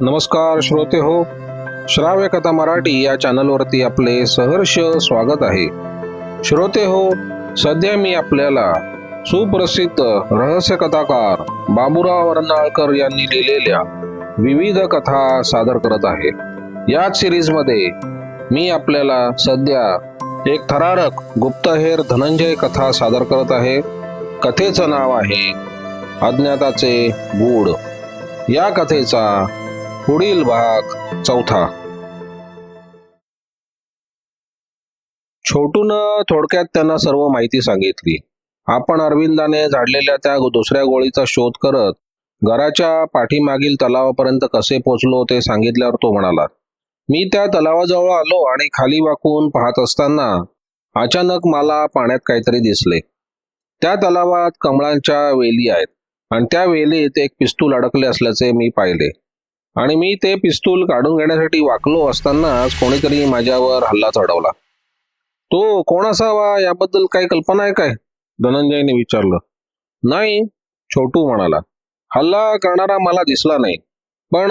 नमस्कार श्रोते हो. श्राव्य कथा मराठी या चॅनलवरती आपले सहर्ष स्वागत आहे. श्रोते हो सध्या मी आपल्याला सुप्रसिद्ध रहस्य कथाकार बाबूराव रनाळकर यांनी लिहिलेल्या विविध कथा सादर करत आहे. याच सिरीजमध्ये मी आपल्याला सध्या एक थरारक गुप्तहेर धनंजय कथा सादर करत आहे. कथेचं नाव आहे अज्ञाताचे गूढ. या कथेचा पुढील भाग चौथा. छोटून थोडक्यात त्यांना सर्व माहिती सांगितली. आपण अरविंदाने झाडलेल्या त्या दुसऱ्या गोळीचा शोध करत घराच्या पाठीमागील तलावापर्यंत कसे पोचलो ते सांगितल्यावर तो म्हणाला मी त्या तलावाजवळ आलो आणि खाली वाकून पाहत असताना अचानक मला पाण्यात काहीतरी दिसले. त्या तलावात कमळांच्या वेली आहेत. आणि त्या वेलीत एक पिस्तूल अडकले असल्याचे मी पाहिले. आणि मी ते पिस्तूल काढून घेण्यासाठी वाकलो असतानाच कोणीतरी माझ्यावर हल्ला चढवला. तो कोण असावा याबद्दल काही कल्पना आहे काय? धनंजयने विचारलं. नाही छोटू म्हणाला. हल्ला करणारा मला दिसला नाही. पण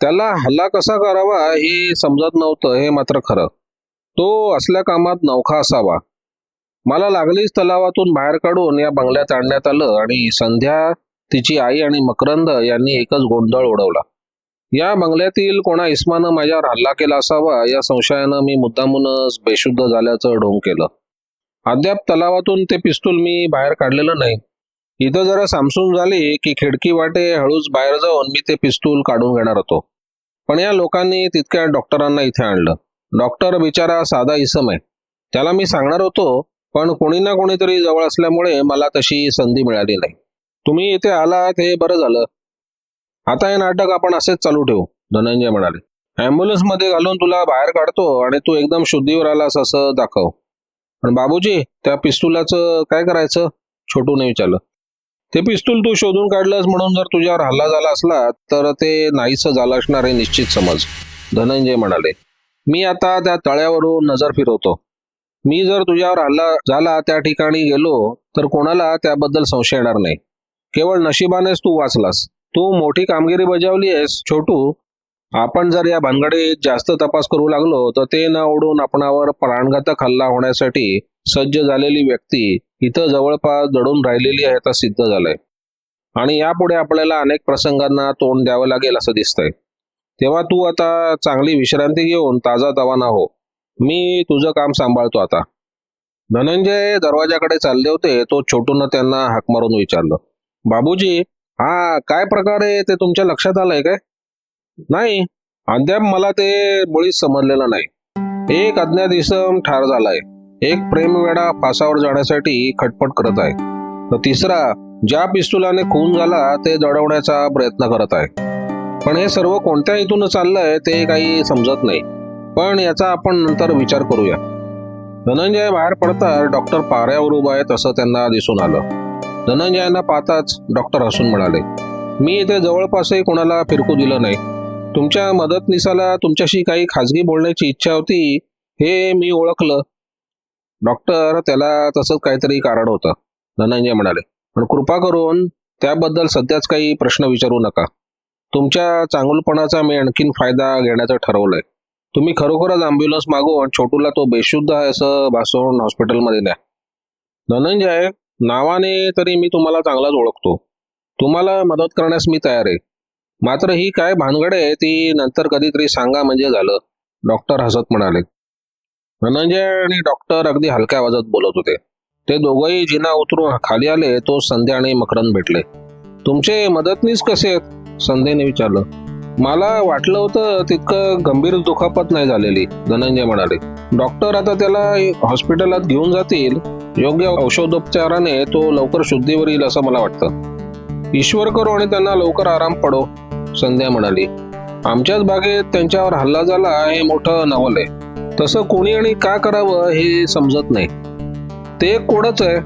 त्याला हल्ला कसा करावा हे समजत नव्हतं हे मात्र खरं. तो असल्या कामात नौखा असावा. मला लागलीच तलावातून बाहेर काढून या बंगल्यात आणण्यात आलं आणि संध्या तिची आई आणि मकरंद यांनी एकच गोंधळ उडवला. या बंगल्यातील कोणा इस्मानं माझ्यावर हल्ला केला असावा या संशयानं मी मुद्दामूनच बेशुद्ध झाल्याचं ढोंग केलं. अद्याप तलावातून ते पिस्तूल मी बाहेर काढलेलं नाही. इथं जरा सामसूम झाली की खिडकी वाटे हळूच बाहेर जाऊन मी ते पिस्तूल काढून घेणार होतो. पण या लोकांनी तितक्या डॉक्टरांना इथे आणलं. डॉक्टर बिचारा साधा इसम आहे. त्याला मी सांगणार होतो पण कोणी ना कोणीतरी जवळ असल्यामुळे मला तशी संधी मिळाली नाही. तुम्ही इथे आलात हे बरं झालं. आता हे नाटक आपण असेच चालू ठेवू धनंजय म्हणाले. ॲम्ब्युलन्समध्ये घालून तुला बाहेर काढतो आणि तू एकदम शुद्धीवर आलास असं दाखव. पण बाबूजी त्या पिस्तुलाचं काय करायचं? छोटूने विचारलं. ते पिस्तूल तू शोधून काढलंस म्हणून जर तुझ्यावर हल्ला झाला असला तर ते नाहीस झालं असणार हे निश्चित समज धनंजय म्हणाले. मी आता त्या तळ्यावरून नजर फिरवतो. मी जर तुझ्यावर हल्ला झाला त्या ठिकाणी गेलो तर कोणाला त्याबद्दल संशय येणार नाही. केवळ नशिबानेच तू वाचलास. तू मोठी कामगिरी बजावली आहेस छोटू. आपण जर या भानगडीत जास्त तपास करू लागलो तर ते न ओढून आपणावर प्राणघातक हल्ला होण्यासाठी सज्ज झालेली व्यक्ती इथं जवळपास दडून राहिलेली आहे आता सिद्ध झालंय. आणि यापुढे आपल्याला अनेक प्रसंगांना तोंड द्यावं लागेल असं दिसतंय. तेव्हा तू आता चांगली विश्रांती घेऊन ताजा तवाना हो. मी तुझं काम सांभाळतो आता. धनंजय दरवाजाकडे चालले होते तो छोटून त्यांना हाक मारून विचारलं बाबूजी हा काय प्रकारे ते तुमच्या लक्षात आलंय काय? नाही अद्याप मला ते मुळीच समजलेलं नाही. एक अज्ञात इसम ठार झालाय. एक प्रेमवेडा फासावर जाण्यासाठी खटपट करत आहे. तर तिसरा ज्या पिस्तुलाने खून झाला ते जडवण्याचा प्रयत्न करत आहे. पण हे सर्व कोणत्या हेतून चाललंय ते काही समजत नाही. पण याचा आपण नंतर विचार करूया. धनंजय बाहेर पडता डॉक्टर पाऱ्यावर उभा आहे तसं त्यांना दिसून आलं. धनंजयांना पाहताच डॉक्टर हसून म्हणाले मी इथे जवळपासही कोणाला फिरकू दिलं नाही. तुमच्या मदतनीसाला तुमच्याशी काही खाजगी बोलण्याची इच्छा होती हे मी ओळखलं. डॉक्टर त्याला तसंच काहीतरी कारण होतं. धनंजय म्हणाले पण कृपा करून त्याबद्दल सध्याच काही प्रश्न विचारू नका. तुमच्या चांगलपणाचा मी आणखीन फायदा घेण्याचं ठरवलंय. तुम्ही खरोखरच अँब्युलन्स मागवून छोटूला तो बेशुद्ध आहे असं भासवून हॉस्पिटलमध्ये द्या. धनंजय नावाने तरी मी तुम्हाला चांगलाच ओळखतो. तुम्हाला मदत करण्यास मी तयार आहे. मात्र ही काय भानगड आहे ती नंतर कधीतरी सांगा म्हणजे झालं डॉक्टर हसत म्हणाले. धनंजय आणि डॉक्टर अगदी हलक्या आवाजात बोलत होते. ते दोघंही जिना उतरून खाली आले तो संध्या आणि मकरंद भेटले. तुमचे मदतनीस कसे आहेत? संध्याने विचारलं. मला वाटलं होतं तितकं गंभीर दुखापत नाही झालेली धनंजय म्हणाले. डॉक्टर आता त्याला हॉस्पिटलात घेऊन जातील. योग्य औषधोपचाराने तो लवकर शुद्धीवर येईल असं मला वाटतं. ईश्वर करो आणि त्यांना लवकर आराम पडो संध्या म्हणाली. आमच्याच बागेत त्यांच्यावर हल्ला झाला हे मोठं नवल आहे. तसं कोणी आणि का करावं हे समजत नाही. ते कोणच कोडच आहे.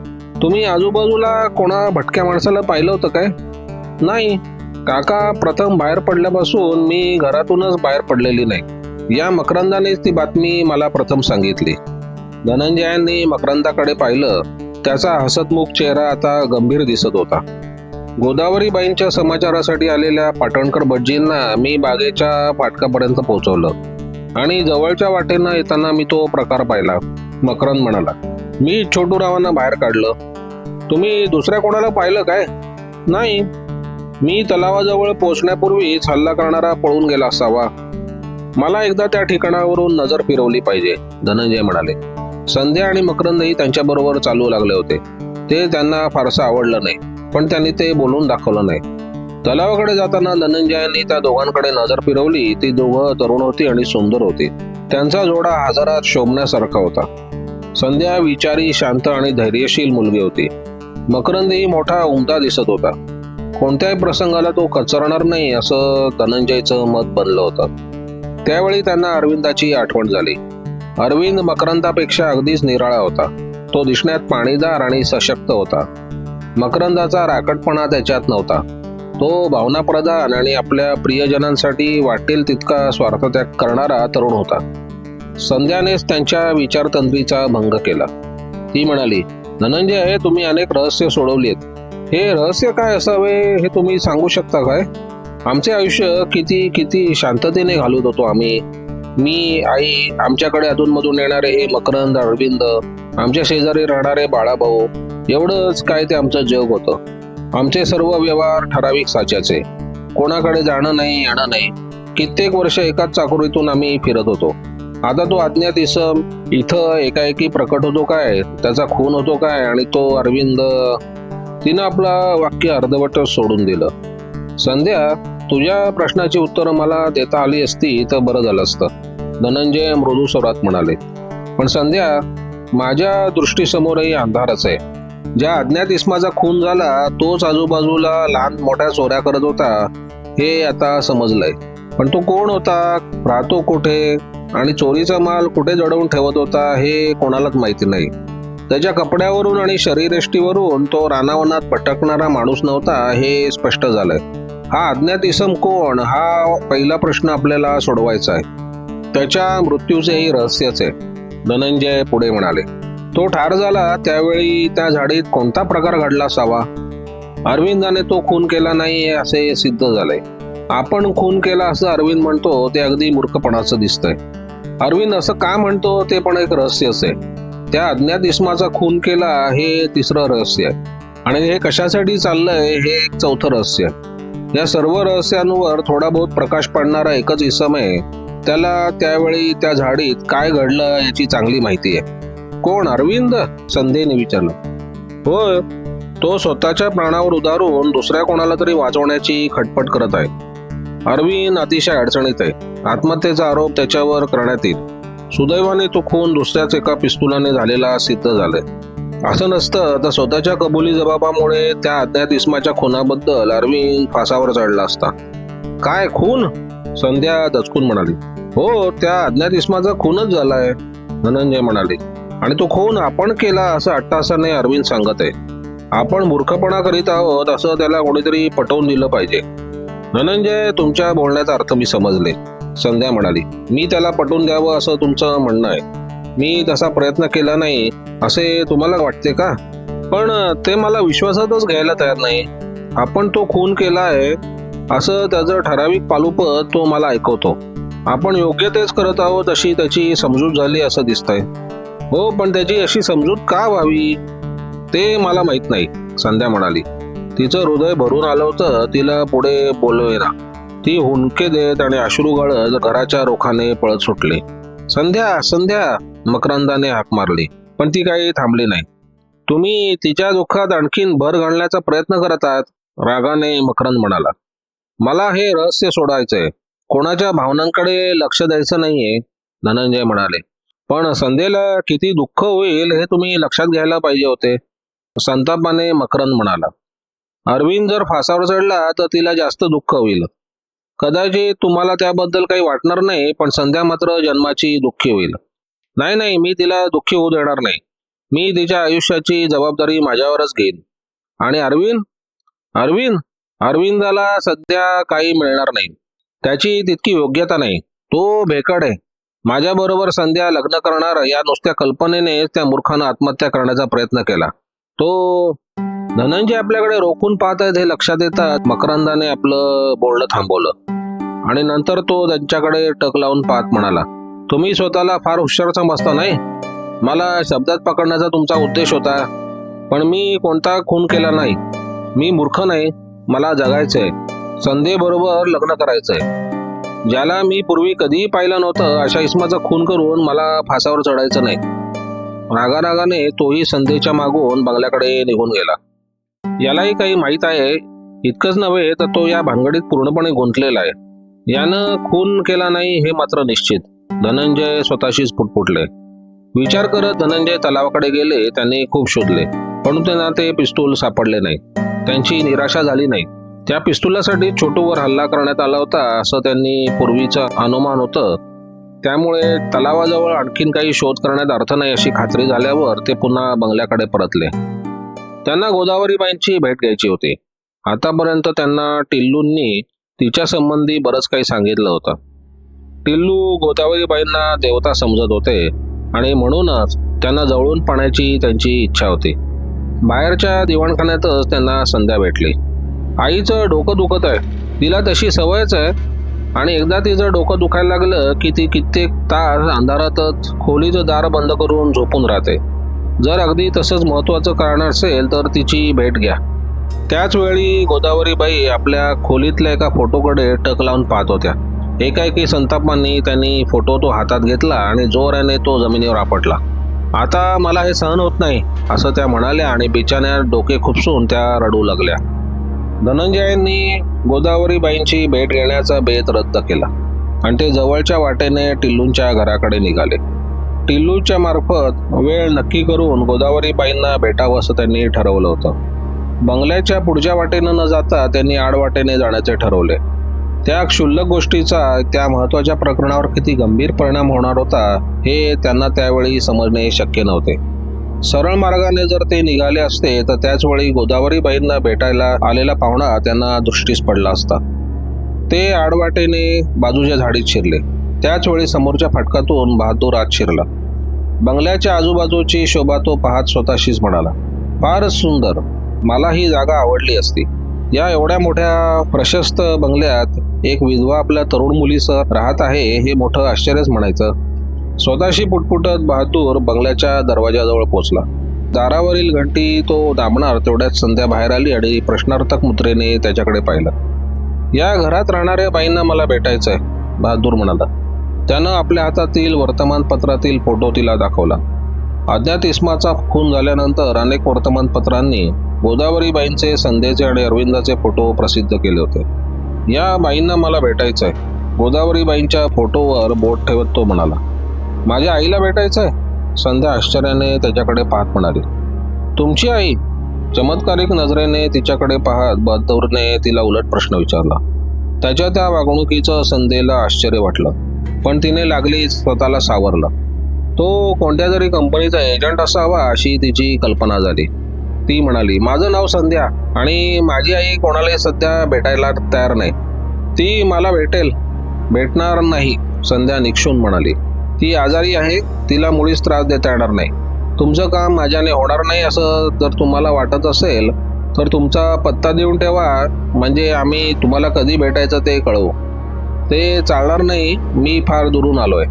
तुम्ही आजूबाजूला कोणा भटक्या माणसाला पाहिलं होतं काय? नाही. काका प्रथम बाहेर पडल्यापासून मी घरातूनच बाहेर पडलेली नाही. या मकरंदानेच ती बातमी मला प्रथम सांगितली. धनंजयांनी मकरंदाकडे पाहिलं त्याचा हसतमुख चेहरा आता गंभीर दिसत होता. गोदावरीबाईंच्या समाचारासाठी आलेल्या पाटणकर भटजींना मी बागेच्या फाटकापर्यंत पोहोचवलं. आणि जवळच्या वाटेनं येताना मी तो प्रकार पाहिला. मकरंद म्हणाला मी छोटूरावांना बाहेर काढलं. तुम्ही दुसऱ्या कोणाला पाहिलं काय? नाही. मी तलावाजवळ पोचण्यापूर्वीच हल्ला करणारा पळून गेला असावा. मला एकदा त्या ठिकाणावरून नजर फिरवली पाहिजे धनंजय म्हणाले. संध्या आणि मकरंदही त्यांच्याबरोबर चालू लागले होते. ते त्यांना फारसं आवडलं नाही पण त्यांनी ते बोलून दाखवलं नाही. तलावाकडे जाताना धनंजयांनी त्या दोघांकडे नजर फिरवली ती दोघं तरुण होती आणि सुंदर होती. त्यांचा जोडा हजारात शोभण्यासारखा होता. संध्या विचारी शांत आणि धैर्यशील मुलगी होती. मकरंदही मोठा उमदा दिसत होता. कोणत्याही प्रसंगाला तो कचरणार नाही असं धनंजयचं मत बनलं होतं. त्यावेळी त्यांना अरविंदाची आठवण झाली. अरविंद मकरंदापेक्षा अगदीच निराळा होता. तो दिसण्यात पाणीदार आणि सशक्त होता. मकरंदाचा राकटपणा त्याच्यात नव्हता. तो भावनाप्रधान आणि आपल्या प्रियजनांसाठी वाटेल तितका स्वार्थत्याग करणारा तरुण होता. संध्यानेच त्यांच्या विचारतंत्रीचा भंग केला. ती म्हणाली धनंजय तुम्ही अनेक रहस्य सोडवली आहेत हे रहस्य काय असावे हे तुम्ही सांगू शकता काय? आमचे आयुष्य किती किती शांततेने घालत होतो आम्ही. मी आई आमच्याकडे अधूनमधून येणारे हे मकरंद अरविंद आमच्या शेजारी राहणारे बाळाभाऊ एवढंच काय ते आमचं जग होतं. आमचे सर्व व्यवहार ठराविक साच्याचे. कोणाकडे जाणं नाही येणं नाही. कित्येक वर्ष एकाच चाकोरीतून आम्ही फिरत होतो. आता तो अज्ञात इसम इथं एकाएकी प्रकट होतो काय? त्याचा खून होतो काय? आणि तो अरविंद तिनं आपला वाक्य अर्धवटच सोडून दिलं. संध्या तुझ्या प्रश्नाची उत्तरं मला देता आली असती तर बरं झालं असतं. धनंजय मृदू स्वरात म्हणाले. पण संध्या माझ्या दृष्टीसमोरही अंधारच आहे. ज्या अज्ञात इस्माचा खून झाला तोच आजूबाजूला लहान मोठ्या चोऱ्या करत होता हे आता समजलंय. पण तो कोण होता राहतो कुठे आणि चोरीचा माल कुठे जडवून ठेवत होता हे कोणालाच माहिती नाही. त्याच्या कपड्यावरून आणि शरीरयष्टीवरून तो रानावनात पटकणारा माणूस नव्हता हे स्पष्ट झालंय. हा अज्ञात इसम कोण? हा पहिला प्रश्न आपल्याला सोडवायचा आहे. त्याच्या मृत्यूचेही रहस्यच आहे धनंजय पुढे म्हणाले. तो ठार झाला त्यावेळी त्या झाडीत कोणता प्रकार घडला असावा? अरविंदाने तो खून केला नाही असे सिद्ध झालंय आपण खून केला असं अरविंद म्हणतो ते अगदी मूर्खपणाचं दिसतंय. अरविंद असं का म्हणतो ते पण एक रहस्यच आहे. त्या अज्ञात इस्माचा खून केला हे तिसरं रहस्य आहे. आणि हे कशासाठी चाललंय हे एक चौथं रहस्य आहे. या सर्व रहस्यांवर थोडा बहुत प्रकाश पाडणारा एकच इसम आहे. त्याला त्यावेळी त्या झाडीत काय घडलं याची चांगली माहिती आहे. कोण? अरविंद? संधेने विचारलं. होय. तो स्वतःच्या प्राणावर उदारून दुसऱ्या कोणाला तरी वाचवण्याची खटपट करत आहे. अरविंद अतिशय अडचणीत आहे. आत्महत्येचा आरोप त्याच्यावर करण्यात येईल. सुदैवाने तो खून दुसऱ्याच एका पिस्तुलाने झालेला सिद्ध झालाय. असं नसतं तर स्वतःच्या कबुली जबाबामुळे त्या अज्ञात इस्माच्या खुनाबद्दल अरविंद फासावर चढला असता. काय खून? संध्या दचकून म्हणाली. हो त्या अज्ञात इस्माचा खूनच झालाय धनंजय म्हणाले. आणि तो खून आपण केला असं अट्टासाने अरविंद सांगत आहे. आपण मूर्खपणा करीत आहोत असं त्याला कोणीतरी पटवून दिलं पाहिजे. धनंजय तुमच्या बोलण्याचा अर्थ मी समजले. संध्या म्हणाली मी त्याला पटवून द्यावं असं तुमचं म्हणणं आहे. मी तसा प्रयत्न केला नाही असे तुम्हाला वाटते का? पण ते मला विश्वासातच घ्यायला तयार नाही. आपण तो खून केला आहे असं त्याचं ठराविक पालुपत तो मला ऐकवतो. आपण योग्य तेच करत आहोत अशी त्याची समजूत झाली असं दिसतंय. हो पण त्याची अशी समजूत का व्हावी? ते मला माहीत नाही संध्या म्हणाली. तिचं हृदय भरून आलं होतं तिला पुढे बोलवेना. ती हुंडके देत आणि अश्रू गळत घराच्या रोखाने पळत सुटली. संध्या संध्या मकरंदाने हाक मारली पण ती काही थांबली नाही. तुम्ही तिच्या दुःखात आणखीन भर घालण्याचा प्रयत्न करत आहात? रागाने मकरंद म्हणाला. मला हे रहस्य सोडायचंय कोणाच्या भावनांकडे लक्ष द्यायचं नाहीये? धनंजय म्हणाले. पण संध्येला किती दुःख होईल हे तुम्ही लक्षात घ्यायला पाहिजे होते. संतापाने मकरंद म्हणाला. अरविंद जर फासावर चढला तर तिला जास्त दुःख होईल. कदाचित तुम्हाला त्याबद्दल काही वाटणार नाही पण संध्या मात्र जन्माची दुःखी होईल. नाही नाही मी तिला दुःखी होऊ देणार नाही. मी तिच्या आयुष्याची जबाबदारी माझ्यावरच घेईन. आणि अरविंद? अरविंद? अरविंदाला सध्या काही मिळणार नाही. त्याची तितकी योग्यता नाही. तो भेकड आहे. माझ्याबरोबर संध्या लग्न करणार या नुसत्या कल्पनेने त्या मूर्खानं आत्महत्या करण्याचा प्रयत्न केला. तो धनंजय आपल्याकडे रोखून पाहत आहेत हे लक्षात येतात. मकरंदाने आपलं बोलणं थांबवलं. आणि नंतर तो त्यांच्याकडे टक लावून पाहत म्हणाला तुम्ही स्वतःला फार हुशार समजता नाही? मला शब्दात पकडण्याचा तुमचा उद्देश होता. पण मी कोणता खून केला नाही. मी मूर्ख नाही. मला जगायचंय. संध्येबरोबर लग्न करायचंय. ज्याला मी पूर्वी कधीही पाहिलं नव्हतं अशा इस्माचा खून करून मला फासावर चढायचं नाही. रागारागाने तोही संध्येच्या मागून बंगल्याकडे निघून गेला. यालाही काही माहीत आहे. इतकंच नव्हे तर तो या भानगडीत पूर्णपणे गुंतलेला आहे. यानं खून केला नाही हे मात्र निश्चित. धनंजय स्वतःशीच पुटपुटले. विचार करत धनंजय तलावाकडे गेले त्यांनी खूप शोधले. पण त्यांना ते पिस्तूल सापडले नाही. त्यांची निराशा झाली नाही. त्या पिस्तुलासाठी छोटूवर हल्ला करण्यात आला होता असं त्यांनी पूर्वीचं अनुमान होतं. त्यामुळे तलावाजवळ आणखीन काही शोध करण्यात अर्थ नाही अशी खात्री झाल्यावर ते पुन्हा बंगल्याकडे परतले. त्यांना गोदावरीबाईंची भेट घ्यायची होती. आतापर्यंत त्यांना टिल्लूंनी तिच्या संबंधी बरंच काही सांगितलं होतं. टिल्लू गोदावरीबाईंना देवता समजत होते आणि म्हणूनच त्यांना जवळून पाहण्याची त्यांची इच्छा होती. बाहेरच्या दिवाणखान्यातच त्यांना संध्या भेटली. आईचं डोकं दुखत आहे. तिला तशी सवयच आहे. आणि एकदा तिचं डोकं दुखायला लागलं की ती कित्येक तास अंधारातच खोलीचं दार बंद करून झोपून राहते. जर अगदी तसंच महत्वाचं कारण असेल तर तिची भेट घ्या. त्याच वेळी गोदावरीबाई आपल्या खोलीतल्या एका फोटोकडे टक लावून पाहत होत्या. एकाएकी संतापांनी त्यांनी फोटो तो हातात घेतला आणि जोराने तो जमिनीवर आपटला. आता मला हे सहन होत नाही असं त्या म्हणाल्या आणि बिचाण्या डोके खुपसून त्या रडू लागल्या. धनंजयांनी गोदावरीबाईंची भेट घेण्याचा बेत रद्द केला आणि ते जवळच्या वाटेने टिल्लूंच्या घराकडे निघाले. टिल्लूच्या मार्फत वेळ नक्की करून गोदावरीबाईंना भेटावं असं त्यांनी ठरवलं होतं. बंगल्याच्या पुढच्या वाटेनं न जाता त्यांनी आडवाटेने जाण्याचे ठरवले. त्या क्षुल्लक गोष्टीचा त्या महत्त्वाच्या प्रकरणावर किती गंभीर परिणाम होणार होता हे त्यांना त्यावेळी समजणे शक्य नव्हते. सरळ मार्गाने जर ते निघाले असते तर त्याचवेळी गोदावरीबाईंना भेटायला आलेला पाहुणा त्यांना दृष्टीस पडला असता. ते आडवाटेने बाजूच्या झाडीत शिरले. त्याच वेळी समोरच्या फाटकातून बहादूर आत शिरला. बंगल्याच्या आजूबाजूची शोभा तो पाहत स्वतःशीच म्हणाला फारच सुंदर. मला ही जागा आवडली असती. या एवढ्या मोठ्या प्रशस्त बंगल्यात एक विधवा आपल्या तरुण मुलीसह राहत आहे हे मोठं आश्चर्यच म्हणायचं. स्वतःशी पुटपुटत बहादूर बंगल्याच्या दरवाजाजवळ पोचला. दारावरील घंटी तो दाबणार तेवढ्यात संध्या बाहेर आली आणि प्रश्नार्थक मुद्रेने त्याच्याकडे पाहिलं. या घरात राहणाऱ्या बाईंना मला भेटायचं आहे बहादूर म्हणाला. त्यानं आपल्या हातातील वर्तमानपत्रातील फोटो तिला दाखवला. अज्ञात इस्माचा खून झाल्यानंतर अनेक वर्तमानपत्रांनी गोदावरीबाईंचे संध्याचे आणि अरविंदाचे फोटो प्रसिद्ध केले होते. या बाईंना मला भेटायचं आहे गोदावरीबाईंच्या फोटोवर बोट ठेवत तो म्हणाला माझ्या आईला भेटायचं आहे संध्या आश्चर्याने त्याच्याकडे पाहत म्हणाली तुमची आई? चमत्कारिक नजरेने तिच्याकडे पाहत बहादूरने तिला उलट प्रश्न विचारला. त्याच्या त्या वागणुकीचं संध्येला आश्चर्य वाटलं. पण तिने लागली स्वतःला सावरलं. तो कोणत्या तरी कंपनीचा एजंट असावा अशी तिची कल्पना झाली. ती म्हणाली माझं नाव संध्या आणि माझी आई कोणालाही सध्या भेटायला तयार नाही. ती मला भेटेल. भेटणार नाही संध्या निक्षून म्हणाली. ती आजारी आहे तिला मुळीच त्रास देता येणार नाही. तुमचं काम माझ्याने होणार नाही असं जर तुम्हाला वाटत असेल तर तुमचा पत्ता देऊन ठेवा. म्हणजे आम्ही तुम्हाला कधी भेटायचं ते कळवू. ते चालणार नाही मी फार दुरून आलोय.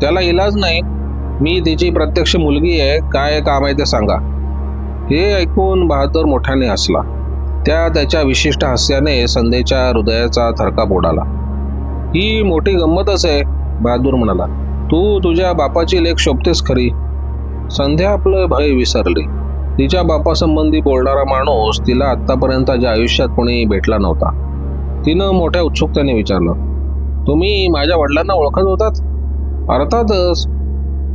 त्याला इलाज नाही मी तिची प्रत्यक्ष मुलगी आहे काय काम आहे ते सांगा. हे ऐकून बहादूर मोठ्याने हसला. त्या त्याच्या विशिष्ट हास्याने संध्येच्या हृदयाचा थरकाप उडाला ही मोठी गंमतच आहे बहादूर म्हणाला. तू तुझ्या बापाची लेख शोभतेस खरी. संध्या आपलं भय विसरली. तिच्या बापासंबंधी बोलणारा माणूस तिला आत्तापर्यंतच्या आयुष्यात कोणी भेटला नव्हता. तिनं मोठ्या उत्सुकतेने विचारलं. तुम्ही माझ्या वडिलांना ओळखत होतात? अर्थातच.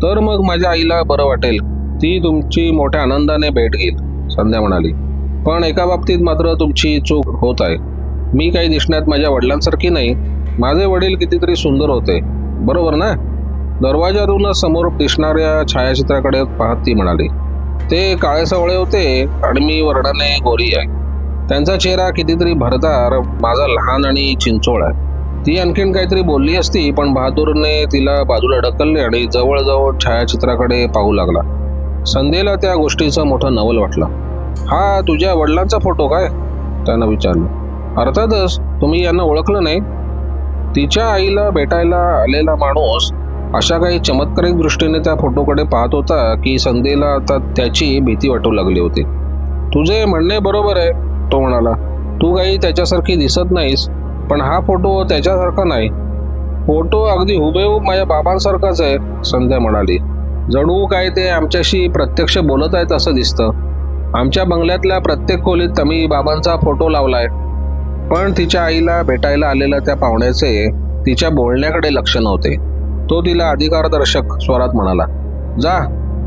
तर मग माझ्या आईला बरं वाटेल. ती तुमची मोठ्या आनंदाने भेट घेईल संध्या म्हणाली. पण एका बाबतीत मात्र तुमची चूक होत आहे. मी काही दिसण्यात माझ्या वडिलांसारखी नाही. माझे वडील कितीतरी सुंदर होते. बरोबर ना? दरवाजातूनच समोर दिसणाऱ्या छायाचित्राकडे पाहत ती म्हणाली ते काळे सावळे होते आणि मी वर्णाने गोरी आहे. त्यांचा चेहरा कितीतरी भरदार माझा लहान आणि चिंचोळ आहे. ती आणखीन काहीतरी बोलली असती पण बहादूरने तिला बाजूला ढकलले आणि जवळजवळ छायाचित्राकडे पाहू लागला. संध्येला त्या गोष्टीचं मोठं नवल वाटलं. हा तुझ्या वडिलांचा फोटो काय? त्यानं विचारलं. अर्थातच तुम्ही यांना ओळखलं नाही? तिच्या आईला भेटायला आलेला माणूस अशा काही चमत्कारिक दृष्टीने त्या फोटोकडे पाहत होता की संध्येला आता त्याची भीती वाटू लागली होती. तुझे म्हणणे बरोबर आहे. तो म्हणाला तू काही त्याच्यासारखी दिसत नाहीस पण हा फोटो त्याच्यासारखा नाही. फोटो अगदी हुबेहूब माझ्या बाबांसारखाच आहे संध्या म्हणाली. जणू काय ते आमच्याशी प्रत्यक्ष बोलत आहेत असं दिसतं. आमच्या बंगल्यातल्या प्रत्येक खोलीत तमी बाबांचा फोटो लावलाय. पण तिच्या आईला भेटायला आलेल्या त्या पाहुण्याचे तिच्या बोलण्याकडे लक्ष नव्हते. तो तिला अधिकारदर्शक स्वरात म्हणाला जा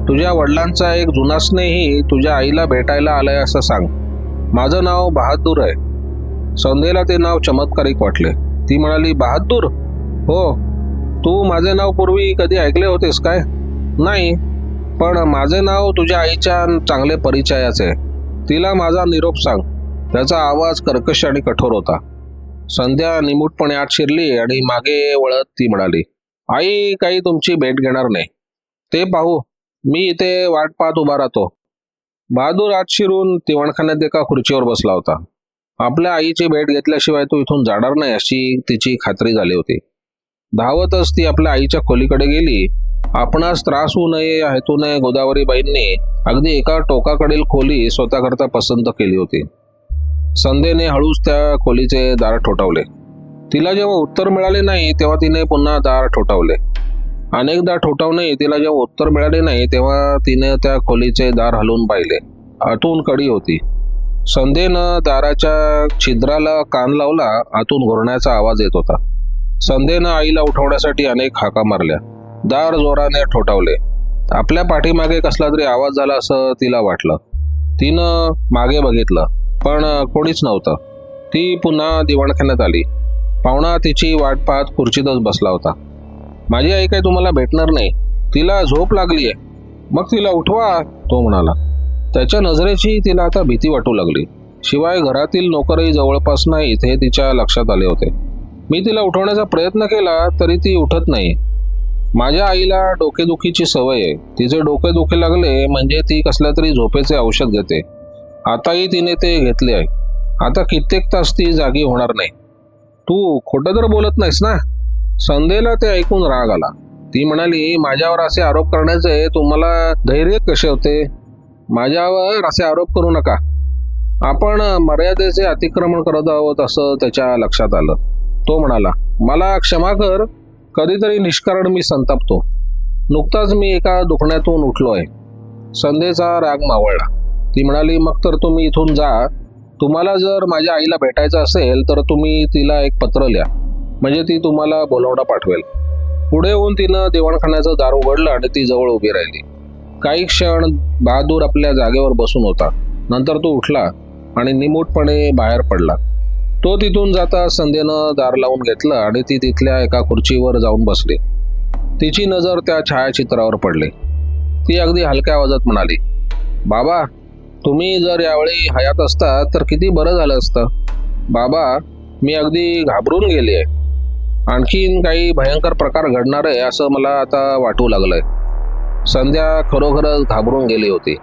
तुझ्या वडिलांचा एक जुना स्नेही तुझ्या आईला भेटायला आलाय असं सांग. माझं नाव बहादूर आहे. संध्येला ते नाव चमत्कारिक वाटले. ती म्हणाली बहादूर? हो. तू माझे नाव पूर्वी कधी ऐकले होतेस काय? नाही पण माझे नाव तुझ्या आईच्या चांगले परिचयाचे. तिला माझा निरोप सांग. त्याचा आवाज कर्कश आणि कठोर होता. संध्या निमूटपणे आत शिरली आणि मागे वळत ती म्हणाली आई काही तुमची भेट घेणार नाही. ते पाहू. मी इथे वाट पाहत उभा राहतो. बहादूर आत शिरून दिवाणखान्यात एका खुर्चीवर बसला होता. आपल्या आईची भेट घेतल्याशिवाय तो इथून जाणार नाही अशी तिची खात्री झाली होती. धावतच ती आपल्या आईच्या खोलीकडे गेली. आपणास त्रास होऊ नये या हेतूने गोदावरीबाईंनी अगदी एका टोकाकडील खोली स्वतःकरता पसंत केली होती. संध्येने हळूच त्या खोलीचे दार ठोठावले. तिला जेव्हा उत्तर मिळाले नाही तेव्हा तिने पुन्हा दार ठोठावले. अनेकदा ठोठावणे तिला जेव्हा उत्तर मिळाले नाही तेव्हा तिने त्या खोलीचे दार हलवून पाहिले. आतून कडी होती. संध्येनं दाराच्या छिद्राला कान लावला आतून घोरण्याचा आवाज येत होता. संध्येनं आईला उठवण्यासाठी अनेक हाका मारल्या. दार जोराने ठोठावले. आपल्या पाठीमागे कसला तरी आवाज झाला असं तिला वाटलं. तिनं मागे बघितलं पण कोणीच नव्हतं. ती पुन्हा दिवाणखान्यात आली. पाहुणा तिची वाट पाहत खुर्चीतच बसला होता. माझी आई काही तुम्हाला भेटणार नाही. तिला झोप लागली आहे मग तिला उठवा तो म्हणाला. त्याच्या नजरेची तिला आता भीती वाटू लागली. शिवाय घरातील नोकरही जवळपास नाहीत हे तिच्या लक्षात आले होते. मी तिला उठवण्याचा प्रयत्न केला तरी ती उठत नाही. माझ्या आईला डोकेदुखीची सवय आहे. तिचे डोके दुखे लागले म्हणजे ती कसल्या तरी झोपेचे औषध घेते. आताही तिने ते घेतले आहे. आता कित्येक तास ती जागी होणार नाही. तू खोटं तर बोलत नाहीस ना? संदेला ते ऐकून राग आला. ती म्हणाली माझ्यावर असे आरोप करण्याचे तुम्हाला धैर्य कसे होते? माझ्यावर असे आरोप करू नका. आपण मर्यादेचे अतिक्रमण करत आहोत असं त्याच्या लक्षात आलं. तो म्हणाला मला क्षमा कर. कधीतरी निष्कारण मी संतापतो. नुकताच मी एका दुखण्यातून उठलो आहे संध्येचा राग मावळला. ती म्हणाली मग तर तुम्ही इथून जा. तुम्हाला जर माझ्या आईला भेटायचं असेल तर तुम्ही तिला एक पत्र लिहा. म्हणजे ती तुम्हाला बोलावडा पाठवेल. पुढे येऊन तिनं दिवाणखान्याचं दार उघडलं आणि ती जवळ उभी राहिली. काही क्षण बहादूर आपल्या जागेवर बसून होता. नंतर तो उठला आणि निमूटपणे बाहेर पडला. तो तिथून जाता संध्येनं दार लावून घेतलं आणि ती तिथल्या एका खुर्चीवर जाऊन बसली. तिची नजर त्या छायाचित्रावर पडली. ती अगदी हलक्या आवाजात म्हणाली बाबा तुम्ही जर यावेळी हयात असता तर किती बरं झालं असतं. बाबा मी अगदी घाबरून गेली आहे आणखीन काही भयंकर प्रकार घडणार आहे असं मला आता वाटू लागलंय. संध्या खरोखरच घाबरून गेली होती.